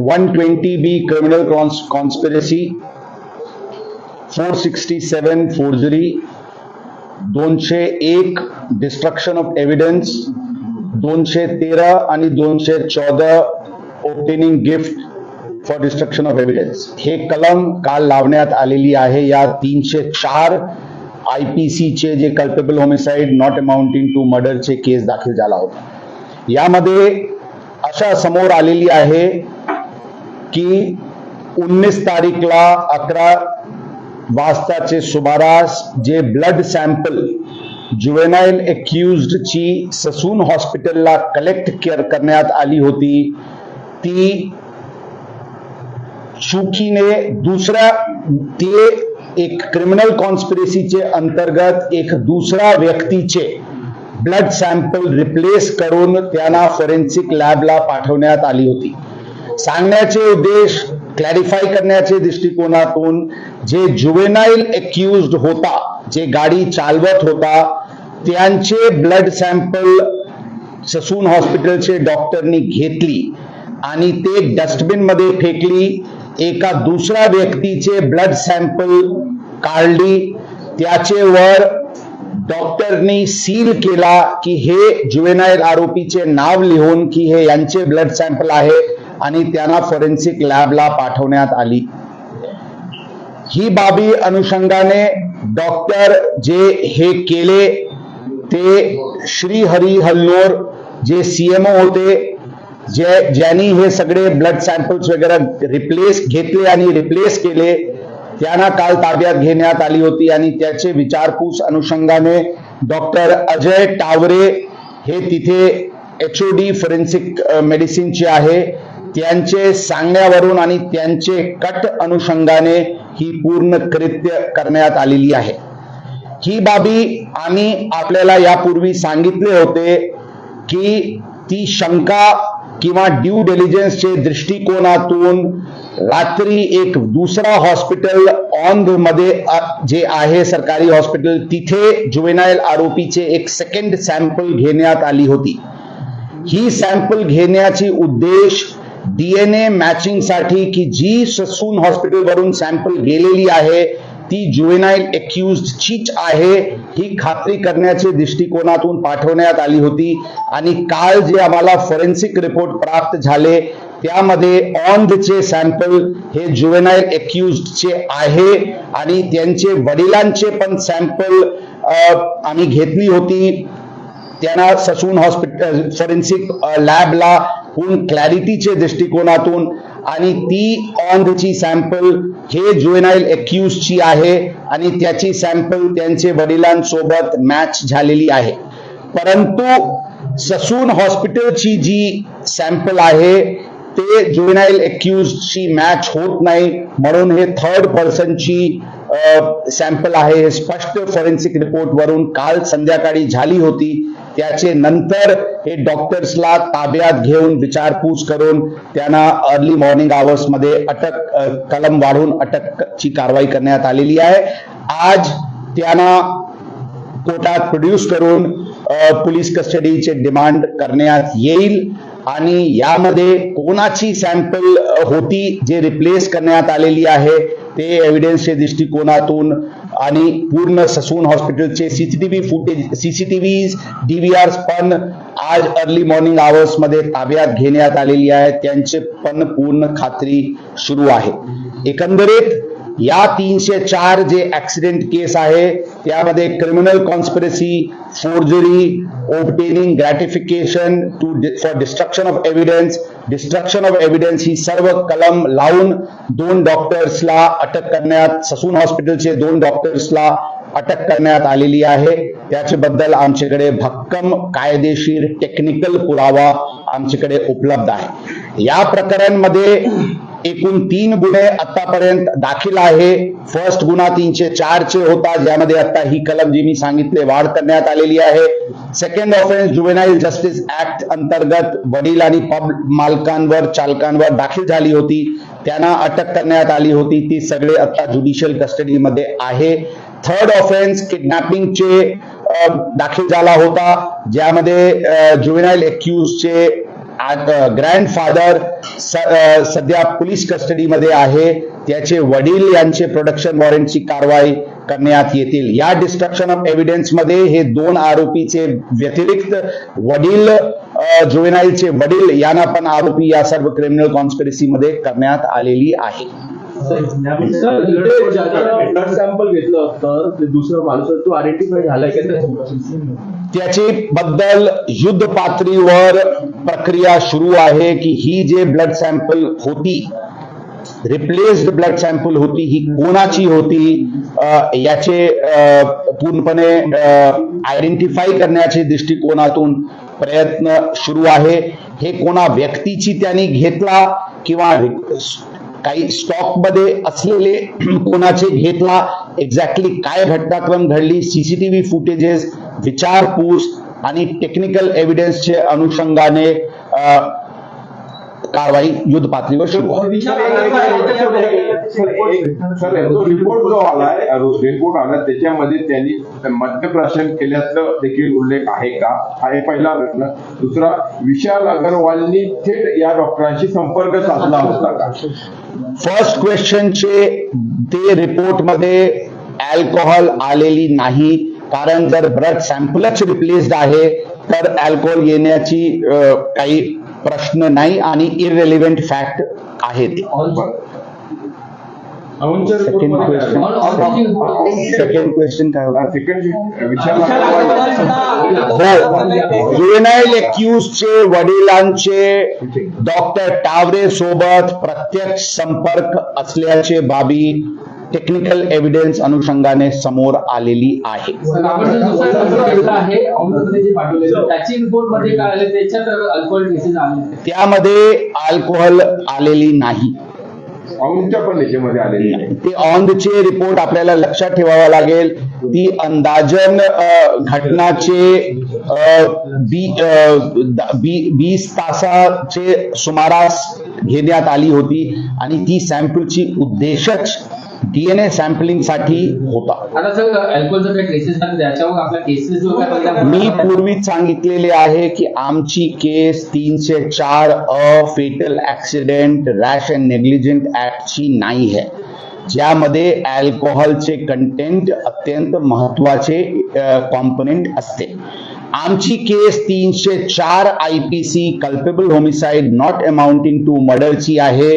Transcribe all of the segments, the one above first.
One twenty B criminal conspiracy four sixty seven forgery दोनशे एक destruction of evidence दोनशे तेरा आणि दोनशे चौदा obtaining gift for destruction of evidence हे कलम काल लावण्यात आलेली आहे. या तीनशे चार आय पी सीचे जे culpable homicide not amounting to मर्डरचे केस दाखल झाला होता. यामध्ये अशा समोर आलेली आहे की उन्नीस तारीखला अकरा वाजताचे सुमारास जे ब्लड सॅम्पल जुवेनाईल ची ससून हॉस्पिटलला कलेक्ट केअर करण्यात आली होती ती चुकीने दुसऱ्या ते एक क्रिमिनल कॉन्स्पिरेसीचे अंतर्गत एक दुसऱ्या व्यक्तीचे ब्लड सॅम्पल रिप्लेस करून त्यांना फॉरेन्सिक लॅबला पाठवण्यात आली होती. सांगण्याचे उद्देश क्लॅरिफाय करण्याचे दृष्टिकोनातून जे जुवेनाईल एक्युज्ड होता जे गाडी चालवत होता त्यांचे ब्लड सॅम्पल ससून हॉस्पिटलचे डॉक्टरनी घेतली आणि ते डस्टबिनमध्ये फेकली. एका दुसऱ्या व्यक्तीचे ब्लड सॅम्पल काढली. त्याचे वर डॉक्टरनी सील केला की हे जुवेनाईल आरोपीचे नाव लिहून की हे यांचे ब्लड सॅम्पल आहे. आणि त्यांना फॉरेन्सिक लॅबला पाठवण्यात आली. ही बाबी अनुषंगाने डॉक्टर जे हे केले ते श्री हरी हल्लोर जे सीएमओ होते जे ज्यांनी हे सगळे ब्लड सॅम्पल्स वगैरे रिप्लेस घेतले आणि रिप्लेस केले त्यांना काल ताब्यात घेण्यात आली होती आणि त्याचे विचारपूस अनुषंगाने डॉक्टर अजय टावरे हे तिथे एच ओ डी फॉरेन्सिक मेडिसिनचे आहे. त्यांचे सांगण्यावरून आणि त्यांचे कट अनुषंगाने ही पूर्ण कृत्य करण्यात आलेली आहे. ही बाबी आम्ही आपल्याला यापूर्वी सांगितले होते की ती शंका किंवा ड्यू डेलिजन्सचे दृष्टिकोनातून रात्री एक दुसरा हॉस्पिटल ऑनमध्ये जे आहे सरकारी हॉस्पिटल तिथे जुवेनाईल आरोपीचे एक सेकंड सॅम्पल घेण्यात आली होती. ही सॅम्पल घेण्याची उद्देश डीएनए मॅचिंगसाठी की जी ससून हॉस्पिटल वरून सॅम्पल गेलेली आहे ती जुवेनाईल एक्युज चीच आहे ही खात्री करण्याचे दृष्टिकोनातून पाठवण्यात आली होती. आणि काल जे आम्हाला फॉरेन्सिक रिपोर्ट प्राप्त झाले त्यामध्ये ऑनचे सॅम्पल हे जुवेनाईल चे आहे. आणि त्यांचे वडिलांचे पण सॅम्पल आम्ही घेतली होती. त्यांना ससून हॉस्पिटल फॉरेन्सिक लॅबला पूर्ण क्लॅरिटीचे दृष्टिकोनातून आणि ती ऑनची सॅम्पल हे जुएनाईल ची आहे आणि त्याची सॅम्पल त्यांचे वडिलांसोबत मॅच झालेली आहे. परंतु ससून हॉस्पिटलची जी सॅम्पल आहे ते जुएनाईल ची मॅच होत नाही. म्हणून हे थर्ड पर्सनची सॅम्पल आहे. हे स्पष्ट फॉरेन्सिक रिपोर्ट वरून काल संध्याकाळी झाली होती. त्याचे नंतर हे डॉक्टर्सला ताब्यात घेऊन विचारपूस करून त्यांना अर्ली मॉर्निंग आवर्समध्ये अटक कलम वाढवून अटकची कारवाई करण्यात आलेली आहे. आज त्यांना कोर्टात प्रोड्यूस करून पोलीस कस्टडीचे डिमांड करण्यात येईल आणि यामध्ये कोणाची सॅम्पल होती जे रिप्लेस करण्यात आलेली आहे ते एव्हिडन्सच्या दृष्टिकोनातून आणि पूर्ण ससून हॉस्पिटलचे सीसीटीव्ही फुटेज सीसीटीव्ही डीव्हीआर पण आज अर्ली मॉर्निंग आवर्समध्ये ताब्यात घेण्यात आलेली आहे त्यांचे पण पूर्ण खात्री सुरू आहे. एकंदरीत या तीनशे चार जे ऍक्सिडेंट केस आहे त्यामध्ये criminal conspiracy forgery obtaining gratification to for destruction of evidence destruction of evidence ही सर्व कलम लावून दोन डॉक्टर्सला अटक करण्यात ससून हॉस्पिटलचे दोन डॉक्टर्सला अटक करण्यात आलेली आहे. त्याच्याबद्दल आमच्याकडे भक्कम कायदेशीर टेक्निकल पुरावा आमच्याकडे उपलब्ध आहे. या प्रकरणमध्ये एकूण तीन गुन्हे आतापर्यंत दाखल आहे. फर्स्ट गुन्हा तीनशे चारचे होता ज्यामध्ये आता ही कलम जी मी सांगितले वाढ करण्यात आलेली आहे. Second offence juvenile justice act अंतर्गत वडील आणि पब मालकांवर चालकांवर दाखल झाली होती. त्यांना अटक करण्यात आली होती. ती सगळे आता ज्युडिशियल कस्टडीमध्ये आहे. थर्ड ऑफेन्स किडनॅपिंगचे दाखल झाला होता ज्यामध्ये जुवेनाईल चे ग्रँडफादर uh, सध्या पोलीस कस्टडीमध्ये आहे. त्याचे वडील यांचे प्रोडक्शन वॉरंटची कारवाई करण्यात येतील. या डिस्ट्रक्शन ऑफ एव्हिडन्समध्ये हे दोन आरोपीचे व्यतिरिक्त वडील जुवेनाईलचे वडील यांना पण आरोपी या सर्व क्रिमिनल कॉन्स्पिरसी मध्ये करण्यात आलेली आहे. त्याचे सॅम्पल घेतलं होतं ते दुसरं माणूस तो आयडेंटिफाय त्याची बद्दल युद्ध पातळीवर प्रक्रिया सुरू आहे की ही जे ब्लड सॅम्पल होती रिप्लेस्ड ब्लड सॅम्पल होती ही कोणाची होती याचे पूर्णपणे आयडेंटिफाय करण्याच्या दृष्टिकोनातून प्रयत्न सुरू आहे. हे कोणा व्यक्तीची त्यांनी घेतला किंवा काही स्टॉकमध्ये असलेले कोणाचे घेतला एक्झॅक्टली काय घटनाक्रम घडली सीसीटीव्ही फुटेजेस विचारपूस आणि टेक्निकल एव्हिडन्सचे अनुषंगाने कारवाई युद्ध पातळीवर सुरू रिपोर्ट जो आलाय रिपोर्ट आला त्याच्यामध्ये त्यांनी मद्यप्राशन केल्याचं देखील उल्लेख आहे. का हा हे पहिला प्रश्न दुसरा विशाल अगरवालनी थेट या डॉक्टरांशी संपर्क साधला होता का फर्स्ट क्वेश्चनचे ते रिपोर्टमध्ये अल्कोहोल आलेली नाही. कारण जर ब्लड सॅम्पलच रिप्लेस्ड आहे तर अल्कोहोल येण्याची काही प्रश्न नाही आणि इररेलिव्हेंट फॅक्ट आहे ते सेकंड क्वेश्चन सेकंड क्वेश्चन काय होता? हो जुवेनाईल चे वडिलांचे डॉक्टर टावरे सोबत प्रत्यक्ष संपर्क असल्याचे बाबी टेक्निकल एव्हिडन्स अनुषंगाने समोर आलेली आहे. आपण जो दुसरा संपर्क घेतला आहे औंधमध्ये जे पाठवलेलं त्याची रिपोर्टमध्ये काय आले? त्याच्यात अल्कोहोल केसेस आले. त्यामध्ये अल्कोहोल आलेली नाही. ते ऑनचे रिपोर्ट आपल्याला लक्षात ठेवावा लागेल. ती अंदाजन घटनाचे वीस तासाचे सुमारास घेण्यात आली होती आणि ती सॅम्पलची उद्देशच डीएनए सॅम्पलिंगसाठी होता. मी पूर्वीच सांगितलेले आहे की आमची केस तीनशे चार अ fatal accident rash and negligent ऍक्टची नाही आहे. ज्यामध्ये अल्कोहोलचे कंटेंट अत्यंत महत्त्वाचे कॉम्पोनेंट असते. आमची केस तीनशे चार I P C culpable homicide not amounting to मर्डरची आहे.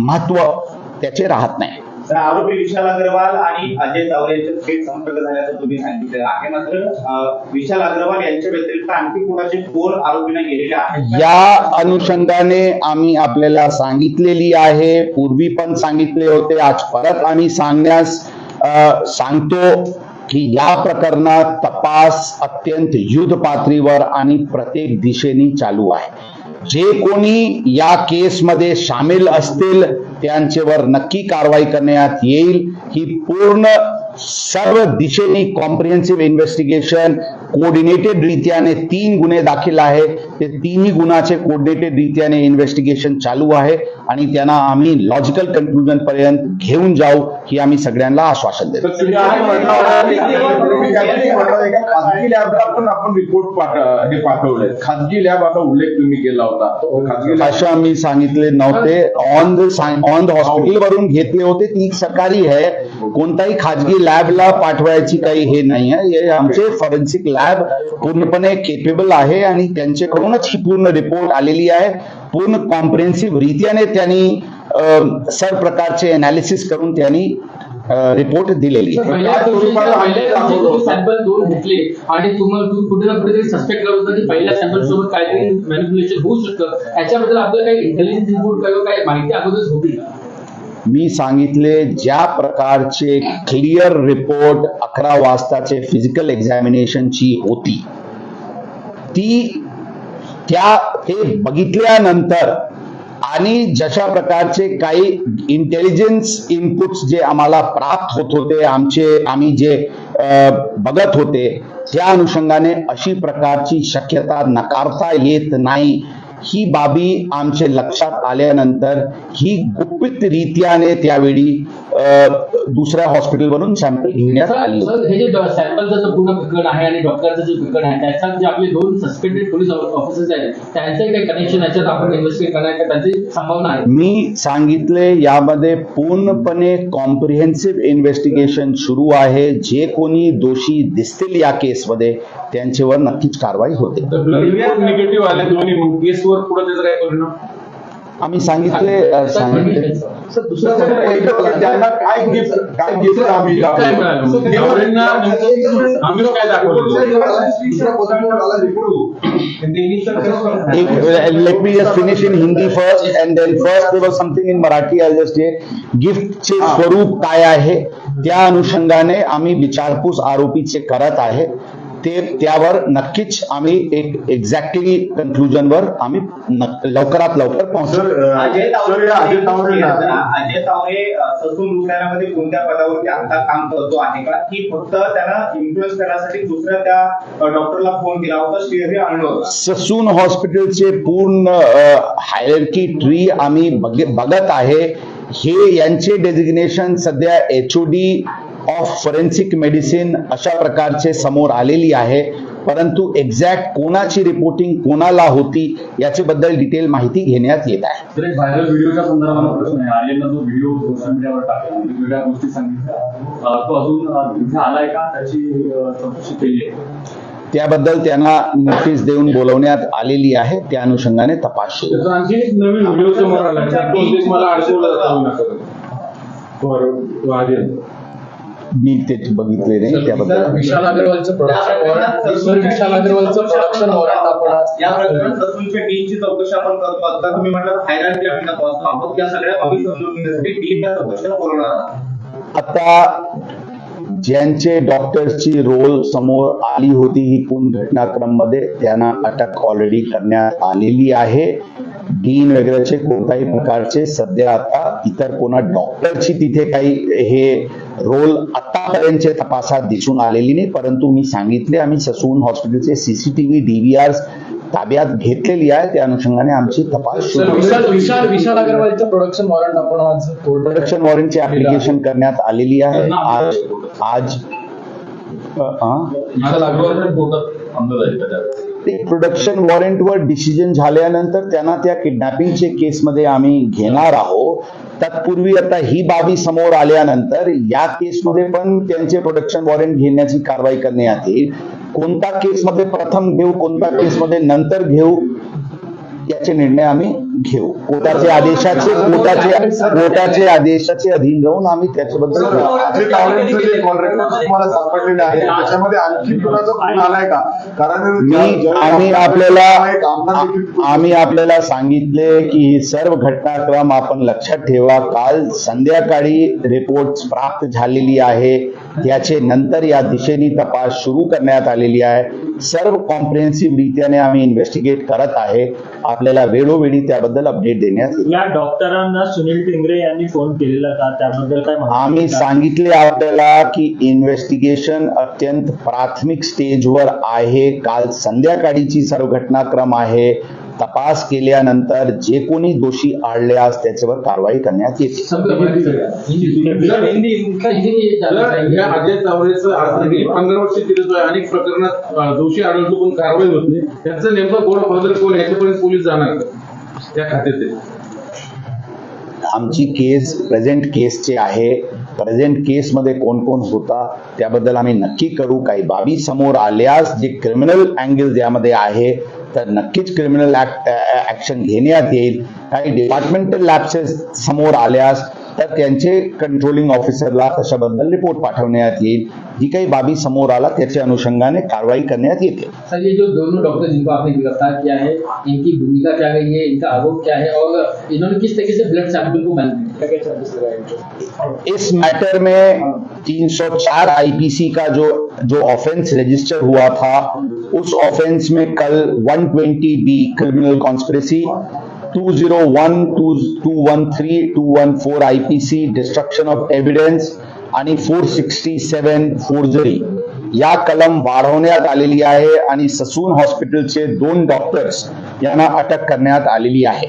महत्त्व त्याचे राहत नाही. आरोपी विशाल अग्रवाल आणि अजय तावरे यांच्यात थेट संपर्क झाल्याचं तुम्ही सांगितलं आहे. मात्र विशाल अग्रवाल यांच्या व्यतिरिक्त आणखी कोणाचे फोन आरोपींना गेलेले आहेत? या अनुषंगाने आम्ही आपल्याला सांगितलेली आहे. पूर्वी पण सांगितले होते. आज परत आम्ही सांगण्यास सांगतो की या प्रकरणात तपास अत्यंत युद्ध पातळीवर आणि प्रत्येक दिशेने चालू आहे. जे कोणी या केसमध्ये सामील असतील त्यांच्यावर नक्की कारवाई करण्यात येईल. ही पूर्ण सर्व दिशेने कॉम्प्रिहेन्सिव्ह इन्व्हेस्टिगेशन कोऑर्डिनेटेड रित्याने तीन गुन्हे दाखल आहे ते तिन्ही गुन्हाचे कोऑर्डिनेटेड रीत्याने इन्व्हेस्टिगेशन चालू आहे आणि त्यांना आम्ही लॉजिकल कन्क्लुजन पर्यंत घेऊन जाऊ ही आम्ही सगळ्यांना आश्वासन देतो. खाजगी पण आपण रिपोर्ट हे पाठवले. खाजगी लॅब आता उल्लेख तुम्ही केला होता. लॅब अशा मी सांगितले नव्हते. On the on the hospital वरून घेतले होते. ती सरकारी आहे. कोणताही खाजगी लॅबला पाठवायची काही हे नाही आहे. हे आमचे फॉरेन्सिक लॅब पूर्णपणे केपेबल आहे आणि त्यांच्याकडूनच ही पूर्ण रिपोर्ट आलेली आहे. पूर्ण कॉम्प्रिहेन्सिव्ह रीत्याने त्यांनी सर्व प्रकारचे अनालिसिस करून त्यांनी रिपोर्ट दिलेली का? मी सांगितले ज्या प्रकारचे क्लिअर रिपोर्ट अकरा वाजताचे फिजिकल एक्झामिनेशनची होती ती त्या हे बघितल्यानंतर आणि जशा प्रकारचे काही इंटेलिजन्स इनपुट्स जे आम्हाला प्राप्त होत होते आमचे आम्ही जे बघत होते त्या अनुषंगाने अशी प्रकारची शक्यता नकारता येत नाही. ही बाबी आमचे लक्षात आल्यानंतर ही गुपित रीत्याने त्यावेळी दुसऱ्या हॉस्पिटलवरून सॅम्पल घेण्यात आली. सर हे जे सॅम्पलचं जो पूर्ण प्रकरण आहे आणि डॉक्टरचं जे प्रकरण आहे त्याच्यात जे आपले दोन सस्पेंडेड पोलीस ऑफिसर्स आहेत त्यांचंही काही कनेक्शन याच्यात आपण इन्व्हेस्टिगेट करण्याची त्यांची संभावना आहे. मी सांगितले यामध्ये पूर्णपणे कॉम्प्रिहेन्सिव्ह इन्व्हेस्टिगेशन सुरू आहे. जे कोणी दोषी दिसतील या केसमध्ये त्यांच्यावर नक्कीच कारवाई होते. निगेटिव्ह आले दोन्ही केसवर पुढे त्याचा काय परिणाम? आम्ही सांगितले सांगितले. सर दुसरा त्यांना काय गिफ्ट काय गिफ्ट आम्ही काय मिळालं यावरेंना नेमकं आम्ही काय दाखवलं let me just finish in Hindi first and then first there was something in Marathi I just गिफ्टचे स्वरूप काय आहे त्या अनुषंगाने आम्ही विचारपूस आरोपीचे करत आहे ते त्यावर नक्कीच आम्ही एक एक्झॅक्टली कन्क्लुजनवर आम्ही लवकरात लवकर पोहोचू. अजय तावरे ससून रुग्णालयामध्ये कोणत्या पदावरती आता काम करतो आहे का? की फक्त त्यांना इन्फ्लुएन्स करण्यासाठी दुसऱ्या त्या डॉक्टरला फोन केला होता श्रीहरी आणलं होतं. ससून हॉस्पिटलचे पूर्ण हायरकी ट्री आम्ही बघ- बघत आहे. हे यांचे डेजिग्नेशन सध्या H O D of forensic medicine अशा प्रकारचे समोर आलेली आहे. परंतु एक्झॅक्ट कोणाची रिपोर्टिंग कोणाला होती याच्या बद्दल डिटेल माहिती घेण्यात येत आहे. तर एक व्हायरल व्हिडिओच्या संदर्भात प्रश्न आहे. आर्यननं जो व्हिडिओ सोशल मीडियावर टाकला वेगवेगळ्या गोष्टी सांगितल्या. अं, तो अजून अं, इथे आलाय का? त्याची अं, चौकशी केली आहे. त्याबद्दल त्यांना नोटीस देऊन बोलवण्यात आलेली आहे. त्या अनुषंगाने तपास सुरू. आणखी मी ते बघितले नाही त्याबद्दल विशाल अग्रवालचं प्रोडक्शन वॉरंट सर विशाल अग्रवालचं प्रोडक्शन वॉरंट आपण आज या प्रकरणात ससूनच्या डीनची चौकशी आपण करतो. आता तुम्ही म्हटलं हायरार्की आम्ही तपासतो आहोत या सगळ्या बाबी समजून घेण्यासाठी बोलवणार. आता ज्यांचे डॉक्टरची रोल समोर आली होती ही पूर्ण घटनाक्रममध्ये त्यांना अटक ऑलरेडी करण्यात आलेली आहे. डीन वगैरेचे कोणत्याही प्रकारचे सध्या आता इतर कोणा डॉक्टरची तिथे काही हे रोल आतापर्यंतचे तपासात दिसून आलेली नाही. परंतु मी सांगितले आम्ही ससून हॉस्पिटलचे सीसीटीव्ही डीव्हीआर ताब्यात घेतलेली आहे. त्या अनुषंगाने आमची तपास प्रोडक्शन वॉरंट आपण आज प्रोडक्शन वॉरंटची ऍप्लिकेशन करण्यात आलेली आहे. आज आज ते प्रोडक्शन वॉरंटवर डिसिजन झाल्यानंतर त्यांना त्या किडनॅपिंगचे केसमध्ये आम्ही घेणार आहोत. तत्पूर्वी आता ही बाबी समोर आल्यानंतर या केसमध्ये पण त्यांचे प्रोडक्शन वॉरंट घेण्याची कारवाई करण्यात येईल. कोणता केसमध्ये प्रथम घेऊ कोणता केसमध्ये नंतर घेऊ याचे निर्णय आम्ही घेऊ. कोर्टाचे आदेशाचे कोर्टाचे कोर्टाचे आदेशाचे अधीन राहून आम्ही त्याच्याबद्दल सापडलेले आहे. त्याच्यामध्ये आणखी कुणाचा आलाय का? कारण मी आम्ही आपल्याला आम्ही आपल्याला सांगितले की ही सर्व घटनाक्रम आपण लक्षात ठेवा. काल संध्याकाळी रिपोर्ट प्राप्त झालेली आहे. त्याचे नंतर या दिशेने तपास सुरू करण्यात आलेली आहे. सर्व कॉम्प्रिहेन्सिव्ह रीत्याने आम्ही इन्व्हेस्टिगेट करत आहे. आपल्याला वेळोवेळी त्याबद्दल अपडेट देण्यात या डॉक्टरांना सुनील टिंगरे यांनी फोन केलेला का? त्याबद्दल काय आम्ही? सांगितले आपल्याला की इन्व्हेस्टिगेशन अत्यंत प्राथमिक स्टेजवर आहे. काल संध्याकाळीची सर्व घटनाक्रम आहे. तपास केल्यानंतर जे कोणी दोषी आढळल्यास त्याच्यावर कारवाई करण्यात येते. पंधरा वर्ष अनेक प्रकरणात दोषी आढळतो पण कारवाई होत नाही. त्यांचं नेमकं फादर कोण याच्यापर्यंत पोलीस जाणार का? त्या खात्यात आमची केस प्रेझेंट केसचे आहे प्रेझेंट केसमध्ये कोण कोण होता त्याबद्दल आम्ही नक्की करू. काही बाबी समोर आल्यास जे क्रिमिनल अँगल यामध्ये आहे तर नक्कीच क्रिमिनल ऍक्शन घेण्यात येईल. काही डिपार्टमेंटल लॅप्सेस समोर आल्यास तर त्यांचे कंट्रोलिंग ऑफिसरला तशाबद्दल रिपोर्ट पाठवण्यात येईल जी काही बाबी समोर आला त्याच्या अनुषंगाने कारवाई करण्यात येते. सर ये जो दोनों डॉक्टर जिनको आपने गिरफ़्तार किया है इनकी भूमिका क्या रही है इनका आरोप क्या है और इन्होंने किस तरीके से ब्लड सैंपल को इस मैटर में 304 आईपीसी का जो जो ऑफेंस रजिस्टर हुआ था उस ऑफेंस में कल 120 B criminal conspiracy 201 213 214 IPC destruction of evidence आणि 467 फोर्जरी या कलम वाढवण्यात आलेली आहे आणि ससून हॉस्पिटलचे दोन डॉक्टर्स यांना अटक करण्यात आलेली आहे.